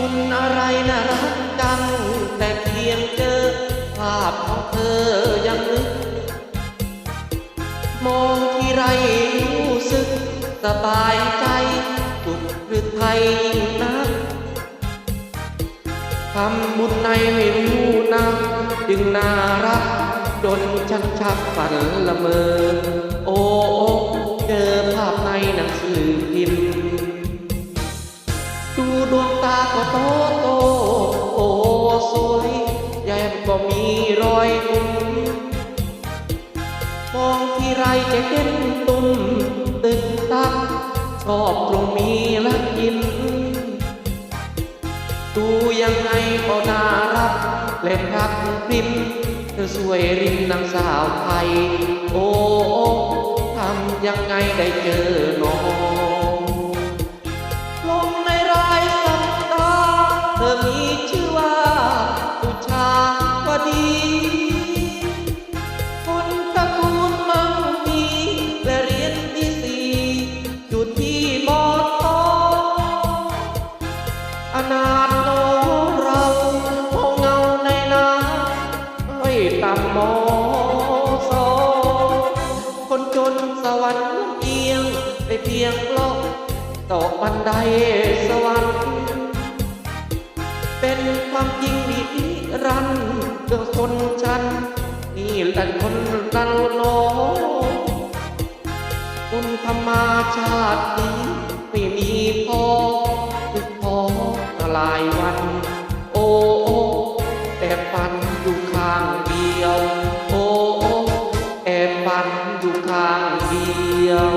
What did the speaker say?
คนอะไรน่ารักจังแต่เพียงเจอ ภาพของเธอยังนึก มองที่ไรรู้สึก สบายใจสุขหรือไทยยิ่งนักทำบุญในไม่รู้นักจึงน่ารักจนฉันชักฝันละเมอโอ้โอ้เจอภาพในหนังสือพิมพ์ ดูดวงตาก็ จะเห็นตุ้มตึกตักชอบตรงมีรักยิ้มดูยังไงก็น่ารักและรักพริมเธอสวยริมนางสาวไทย โอ้ทำยังไงได้เจอ เพียงเพราะตกบันไดสวรรค์เป็นความจริงดีนิรันเรื่องคนฉัน นี่แหละคนรันโลคุณธรรมาชาตินี้ไม่มีพอคือพอตลายวัน โอ้โอแอบฝันอยู่ข้างเดียว โอ้โอแอบฝันอยู่ข้างเดียว